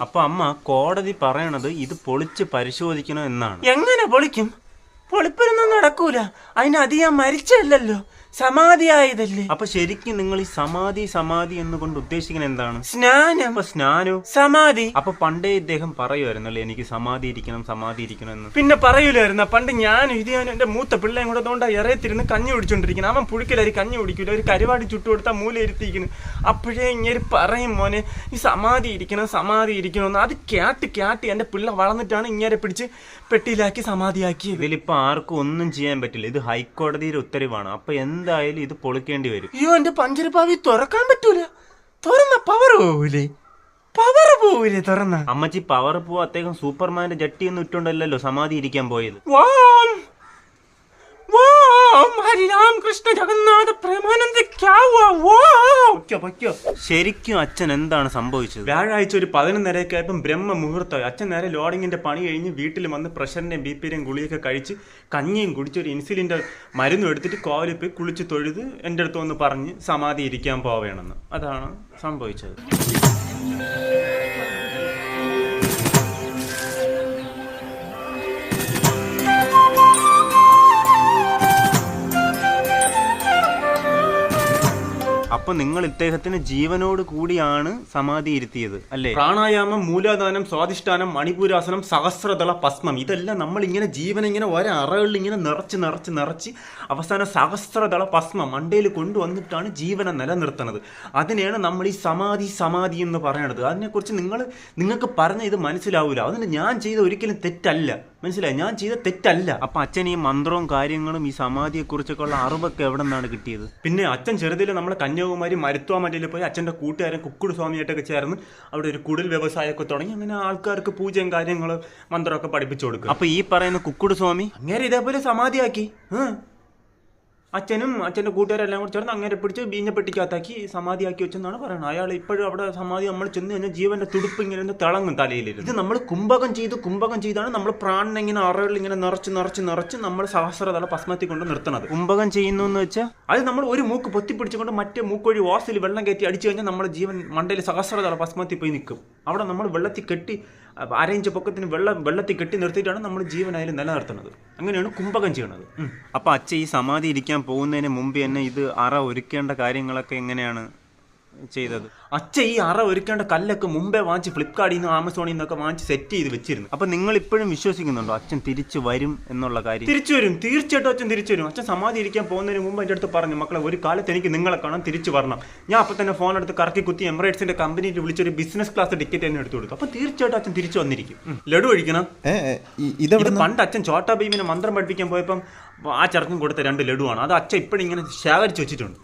അപ്പൊ അമ്മ കോടതി പറയണത് ഇത് പൊളിച്ച് പരിശോധിക്കണം എന്നാണ്. എങ്ങനെ പൊളിക്കും? പൊളിപ്പരൊന്നും നടക്കൂല. അതിനധികം മരിച്ചല്ലോ സമാധിയായതല്ലേ? അപ്പൊ ശരിക്കും നിങ്ങൾ ഈ സമാധി സമാധി എന്ന് കൊണ്ട് ഉദ്ദേശിക്കുന്നത് എന്താണ്? സ്നാനം. അപ്പൊ സ്നാനോ? സമാധി. അപ്പൊ പണ്ടേ ഇദ്ദേഹം പറയുമായിരുന്നല്ലേ എനിക്ക് സമാധി ഇരിക്കണം സമാധി ഇരിക്കണം എന്ന്. പിന്നെ പറയൂലായിരുന്ന പണ്ട് ഞാൻ ഇത് ഞാൻ എന്റെ മൂത്ത പിള്ളേം കൂടെ തോണ്ട ഇറയത്തിരുന്ന് കഞ്ഞി കുടിച്ചോണ്ടിരിക്കണം. അവൻ പുഴുക്കലരി കഞ്ഞി കുടിക്കൂല ഒരു കരുവാടി ചുട്ടു കൊടുത്താൽ മൂല ഇരുത്തിയിരിക്കുന്നു അപ്പോഴേ ഇങ്ങനെ പറയും മോനെ ഈ സമാധി ഇരിക്കണം സമാധി ഇരിക്കണം എന്ന്. അത് ക്യാട്ട് ക്യാട്ട് എന്റെ പിള്ള വളർന്നിട്ടാണ് ഇങ്ങനെ പിടിച്ച് പെട്ടിയിലാക്കി സമാധിയാക്കി ഇതിലിപ്പോ ആർക്കും ഒന്നും ചെയ്യാൻ പറ്റില്ല. ഇത് ഹൈക്കോടതിയുടെ ഉത്തരവാണ്. അപ്പൊ എന്തായാലും ഇത് പൊളിക്കേണ്ടി വരും. അയ്യോ എന്റെ പഞ്ചരപ്പാവി തുറക്കാൻ പറ്റൂല. തുറന്ന പവർ പോവൂലേ? പവർ പോവൂലേ തുറന്ന? അമ്മച്ചി പവർ പോവാ അദ്ദേഹം സൂപ്പർമാന്റെ ജട്ടി ഒന്നും ഇട്ടുണ്ടല്ലോ സമാധി ഇരിക്കാൻ പോയത്. വാം വാം ഹരിരാം കൃഷ്ണ ജഗന്നാഥ പ്രേമാനന്ദ. ശരിക്കും അച്ഛൻ എന്താണ് സംഭവിച്ചത്? വ്യാഴാഴ്ച ഒരു പതിനൊന്നരയൊക്കെ ആയപ്പം ബ്രഹ്മ മുഹൂർത്തമായി അച്ഛൻ നേരെ ലോഡിങ്ങിന്റെ പണി കഴിഞ്ഞ് വീട്ടിൽ വന്ന് പ്രഷറിന്റെയും ബി പിയുടെയും ഗുളിയൊക്കെ കഴിച്ച് കഞ്ഞിയും കുടിച്ച് ഒരു ഇൻസുലിന്റെ മരുന്നും എടുത്തിട്ട് കോവിലിൽ പോയി കുളിച്ച് തൊഴുത് എന്റെ അടുത്ത് വന്ന് പറഞ്ഞ് സമാധി ഇരിക്കാൻ പോവേണമെന്ന് അതാണ് സംഭവിച്ചത്. അപ്പൊ നിങ്ങൾ ഇദ്ദേഹത്തിന് ജീവനോട് കൂടിയാണ് സമാധി ഇരുത്തിയത് അല്ലേ? പ്രാണായാമം മൂലാദാനം സ്വാധിഷ്ഠാനം മണിപൂരാസനം സഹസ്രതള ഭസ്മം ഇതെല്ലാം നമ്മൾ ഇങ്ങനെ ജീവൻ ഇങ്ങനെ ഒരറകളിൽ അറകളിൽ ഇങ്ങനെ നിറച്ച് നിറച്ച് നിറച്ച് അവസാനം സഹസ്രതള ഭസ്മം മണ്ടയിൽ കൊണ്ടുവന്നിട്ടാണ് ജീവനെ നിലനിർത്തുന്നത്. അതിനെയാണ് നമ്മൾ ഈ സമാധി സമാധി എന്ന് പറയണത്. അതിനെക്കുറിച്ച് നിങ്ങൾ നിങ്ങൾക്ക് പറഞ്ഞ ഇത് മനസ്സിലാവില്ല അതിന് ഞാൻ ചെയ്ത ഒരിക്കലും തെറ്റല്ല. മനസ്സിലായി? ഞാൻ ചെയ്ത തെറ്റല്ല. അപ്പൊ അച്ഛൻ ഈ മന്ത്രവും കാര്യങ്ങളും ഈ സമാധിയെ കുറിച്ചൊക്കെ ഉള്ള അറിവൊക്കെ എവിടെ നിന്നാണ് കിട്ടിയത്? പിന്നെ അച്ഛൻ ചെറുതിൽ നമ്മളെ കന്യാകുമാരി മരുത്വാമറ്റയിൽ പോയി അച്ഛന്റെ കൂട്ടുകാരൻ കുക്കുട് സ്വാമിയായിട്ടൊക്കെ ചേർന്ന് അവിടെ ഒരു കുടിൽ വ്യവസായമൊക്കെ തുടങ്ങി. അങ്ങനെ ആൾക്കാർക്ക് പൂജയും കാര്യങ്ങളും മന്ത്രമൊക്കെ പഠിപ്പിച്ചു കൊടുക്കും. അപ്പൊ ഈ പറയുന്ന കുക്കുട് സ്വാമി? അങ്ങനെ ഇതേപോലെ സമാധിയാക്കി. അച്ഛനും അച്ഛന്റെ കൂട്ടുകാരെല്ലാം കൂടി ചേർന്ന് അങ്ങനെ പിടിച്ച് ബീഞ്ഞപ്പെട്ടിക്കകത്താക്കി സമാധിയാക്കി വെച്ചെന്നാണ് പറയുന്നത്. അയാൾ ഇപ്പോഴും അവിടെ സമാധി നമ്മൾ ചെന്ന് കഴിഞ്ഞാൽ ജീവന്റെ തുടുപ്പ് ഇങ്ങനെ ഒന്ന് തിളങ്ങും തലയിൽ ഇത് നമ്മൾ കുംഭകം ചെയ്ത് കുംഭകം ചെയ്താണ് നമ്മൾ പ്രാണനെ ഇങ്ങനെ ഇങ്ങനെ നിറച്ച് നിറച്ച് നിറച്ച് നമ്മൾ സഹസ്രതല ഭസ്മത്തിൽ കൊണ്ട് നിർത്തണത് കുംഭകം ചെയ്യുന്നു എന്ന് വെച്ചാൽ അത് നമ്മൾ ഒരു മൂക്ക് പൊത്തിപ്പിടിച്ചുകൊണ്ട് മറ്റേ മൂക്കൊഴി വാസിൽ വെള്ളം കയറ്റി അടിച്ചു കഴിഞ്ഞാൽ നമ്മുടെ ജീവൻ മണ്ടയിൽ സഹസ്രതല ഭസ്മത്തിൽ പോയി നിൽക്കും. അവിടെ നമ്മൾ വെള്ളത്തിൽ കെട്ടി അരയിഞ്ച് പൊക്കത്തിന് വെള്ളം വെള്ളത്തിൽ കെട്ടി നിർത്തിയിട്ടാണ് നമ്മൾ ജീവനായാലും നിലനിർത്തുന്നത്. അങ്ങനെയാണ് കുംഭകം ചെയ്യണത്. അപ്പോൾ അച്ഛ ഈ സമാധി ഇരിക്കാൻ പോകുന്നതിന് മുമ്പ് തന്നെ ഇത് അറ ഒരുക്കേണ്ട കാര്യങ്ങളൊക്കെ എങ്ങനെയാണ്? ചെയ്തത്. അച്ഛ ഈ അറ ഒരുക്കേണ്ട കല്ലൊക്കെ മുമ്പേ വാങ്ങിച്ച് ഫ്ലിപ്കാർട്ടിൽ നിന്ന് ആമസോണിൽ നിന്നൊക്കെ വാങ്ങിച്ച് സെറ്റ് ചെയ്ത് വെച്ചിരുന്നു. അപ്പൊ നിങ്ങൾ ഇപ്പോഴും വിശ്വസിക്കുന്നുണ്ടോ? അച്ഛൻ തിരിച്ചു വരും എന്നുള്ള കാര്യം? തിരിച്ചു വരും. തീർച്ചയായിട്ടും അച്ഛൻ തിരിച്ചു വരും. അച്ഛൻ സമാധി ഇരിക്കാൻ പോകുന്നതിന് മുമ്പ് എന്റെ അടുത്ത് പറഞ്ഞു മക്കളെ ഒരു കാലത്ത് എനിക്ക് നിങ്ങളെ കാണാൻ തിരിച്ചു വരണം. ഞാൻ അപ്പോൾ തന്നെ ഫോൺ എടുത്ത് കറക്കി കുത്തി എമിറേറ്റ്സിന്റെ കമ്പനിയിൽ വിളിച്ചൊരു ബിസിനസ് ക്ലാസ് ടിക്കറ്റ് തന്നെ എടുത്തു കൊടുത്തു അപ്പൊ തീർച്ചയായിട്ടും അച്ഛൻ തിരിച്ചു വന്നിരിക്കും. ലഡു ഒഴിക്കണം ഇത് പണ്ട് അച്ഛൻ ചോട്ടാ ഭീമിനെ മന്ത്രം പഠിപ്പിക്കാൻ പോയപ്പം ആ ചെറുക്കും കൊടുത്ത രണ്ട് ലഡുവാണ്. അത് അച്ഛൻ ഇപ്പോഴിങ്ങനെ ഇങ്ങനെ ശേഖരിച്ച് വെച്ചിട്ടുണ്ട്.